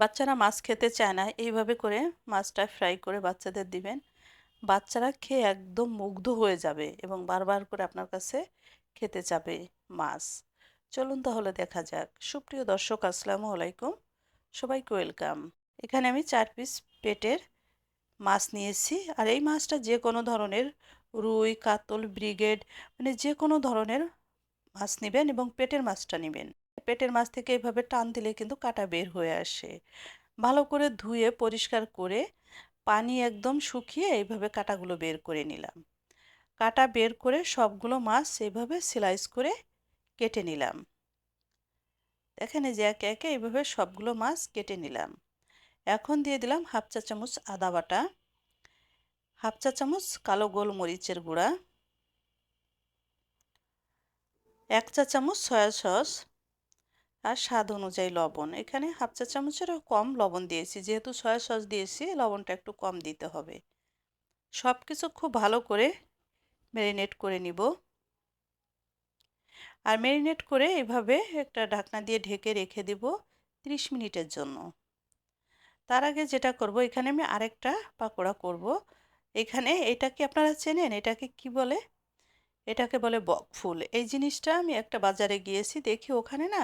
বাচ্চারা মাছ খেতে চায় না, এইভাবে করে মাছটা ফ্রাই করে বাচ্চাদের দিবেন। বাচ্চারা খেয়ে একদম মুগ্ধ হয়ে যাবে এবং বারবার করে আপনার কাছে খেতে চাবে মাছ। চলুন তাহলে দেখা যাক। সুপ্রিয় দর্শক, আসসালামু আলাইকুম। সবাইকে ওয়েলকাম। এখানে আমি চার পিস পেটের মাছ নিয়েছি। আর এই মাছটা যে কোনো ধরনের রুই, কাতল, ব্রিগেড মানে যে কোনো ধরনের মাছ নেবেন এবং পেটের মাছটা নেবেন। পেটের মাছ থেকে এভাবে টান দিলে কিন্তু কাটা বের হয়ে আসে। ভালো করে ধুয়ে, পরিষ্কার করে পানি একদম শুকিয়ে এইভাবে কাটাগুলো বের করে নিলাম। কাটা বের করে সবগুলো মাছ এভাবে স্লাইস করে কেটে নিলাম। দেখেন এই যে একে একে এইভাবে সবগুলো মাছ কেটে নিলাম। এখন দিয়ে দিলাম হাফ চা চামচ আদা বাটা, হাফ চা চামচ কালো গোলমরিচের গুঁড়া, এক চা চামচ সয়া সস আর স্বাদ অনুযায়ী লবণ। এখানে হাফ চা চামচেরও কম লবণ দিয়েছি। যেহেতু সয়া সস দিয়েছি, লবণটা একটু কম দিতে হবে। সব কিছু খুব ভালো করে ম্যারিনেট করে নিব। আর ম্যারিনেট করে এভাবে একটা ঢাকনা দিয়ে ঢেকে রেখে দেব 30 মিনিটের জন্য। তার আগে যেটা করব, এখানে আমি আরেকটা পাকোড়া করব। এখানে এটা কি আপনারা চেনেন? এটাকে কি বলে? এটাকে বলে বক ফুল এই জিনিসটা আমি একটা বাজারে গিয়েছি, দেখি ওখানে না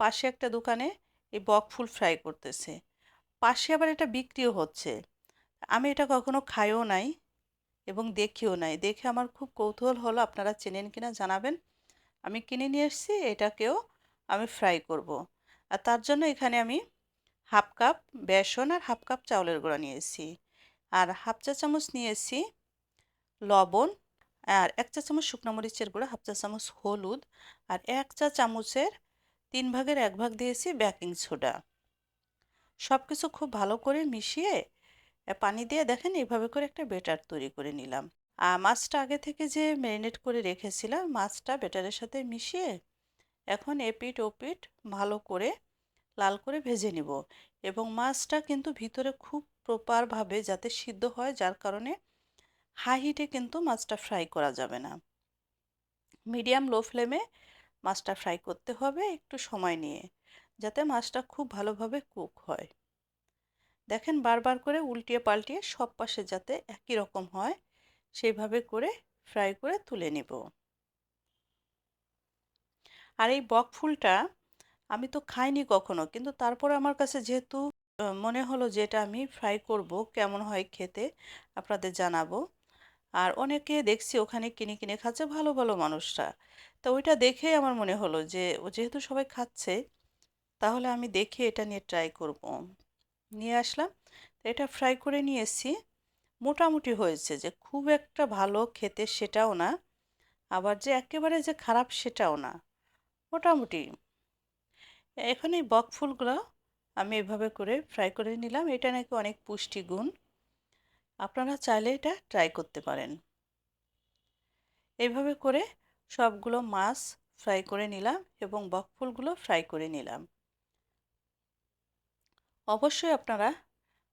পাশে একটা দোকানে এই বক ফুল ফ্রাই করতেছে। পাশে আবার এটা বিক্রিও হচ্ছে। আমি এটা কখনো খাইও নাই এবং দেখিও নাই। দেখে আমার খুব কৌতূহল হলো, আপনারা চেনেন কিনা জানাবেন। আমি কিনে নিয়ে এসেছি, এটাকেও আমি ফ্রাই করব। আর তার জন্য এখানে আমি হাফ কাপ বেসন আর হাফ কাপ চাউলের গুঁড়া নিয়েছি। আর হাফ চা চামচ নিয়েছি লবণ আর এক চা চামচ শুকনো মরিচের গুঁড়া, হাফ চা চামচ হলুদ আর এক চা চামচের তিন ভাগের এক ভাগ দিয়েছি বেকিং সোডা সব কিছু খুব ভালো করে মিশিয়ে পানি দিয়ে দেখেন এইভাবে করে একটা বেটার তৈরি করে নিলাম। আর মাছটা আগে থেকে যে ম্যারিনেট করে রেখেছিলাম, মাছটা বেটারের সাথে মিশিয়ে এখন এপিট ওপিট ভালো করে লাল করে ভেজে নিব এবং মাছটা কিন্তু ভিতরে খুব প্রপারভাবে যাতে সিদ্ধ হয়, যার কারণে হাই হিটে কিন্তু মাছটা ফ্রাই করা যাবে না। মিডিয়াম লো ফ্লেমে মাছটা ফ্রাই করতে হবে একটু সময় নিয়ে, যাতে মাছটা খুব ভালোভাবে কুক হয়। দেখেন বারবার করে উল্টিয়ে পাল্টিয়ে সব পাশে যাতে একই রকম হয়, সেইভাবে করে ফ্রাই করে তুলে নেব। আর এই বক ফুলটা আমি তো খাইনি কখনো, কিন্তু তারপরে আমার কাছে যেহেতু মনে হলো যে এটা আমি ফ্রাই করব, কেমন হয় খেতে আপনাদের জানাব। আর অনেকে দেখছি ওখানে কিনে কিনে খাচ্ছে ভালো ভালো মানুষরা। তো ওইটা দেখেই আমার মনে হলো যে, ও যেহেতু সবাই খাচ্ছে, তাহলে আমি দেখে এটা নিয়ে ট্রাই করব। নিয়ে আসলাম এটা ফ্রাই করে নিয়ে এসেছি। মোটামুটি হয়েছে যে, খুব একটা ভালো খেতে সেটাও না, আবার যে একেবারে যে খারাপ সেটাও না, মোটামুটি। এখন এই বক ফুলগুলো আমি এভাবে করে ফ্রাই করে নিলাম, এটা নাকি অনেক পুষ্টিগুণ। আপনারা চাইলে এটা ট্রাই করতে পারেন। এইভাবে করে সবগুলো মাছ ফ্রাই করে নিলাম এবং বকফুলগুলো ফ্রাই করে নিলাম। অবশ্যই আপনারা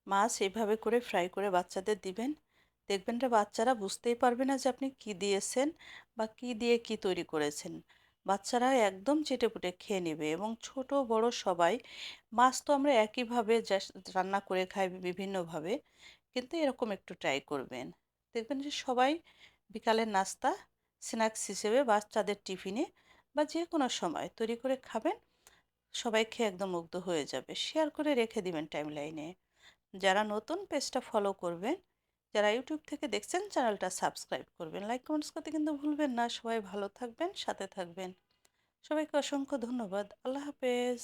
মাছ এইভাবে করে ফ্রাই করে বাচ্চাদের দিবেন। দেখবেন যে বাচ্চারা বুঝতেই পারবে না যে আপনি কি দিয়েছেন বা কি দিয়ে কি তৈরি করেছেন। বাচ্চারা একদম চেটেপুটে খেয়ে নেবে এবং ছোট বড় সবাই মাছ তো আমরা একইভাবে রান্না করে খাই বিভিন্নভাবে, কিন্তু এরকম একটু ট্রাই করবেন। দেখবেন যে সবাই বিকালের নাস্তা স্ন্যাক্স হিসেবে বাচ্চাদের টিফিনে বা যে কোনো সময় তৈরি করে খাবেন, সবাই খেয়ে একদম মুগ্ধ হয়ে যাবে। শেয়ার করে রেখে দিবেন টাইম লাইনে যারা নতুন পেজটা ফলো করবেন, যারা ইউটিউব থেকে দেখছেন, চ্যানেলটা সাবস্ক্রাইব করবেন। লাইক, কমেন্টস করতে কিন্তু ভুলবেন না। সবাই ভালো থাকবেন, সাথে থাকবেন। সবাইকে অসংখ্য ধন্যবাদ। আল্লাহ হাফেজ।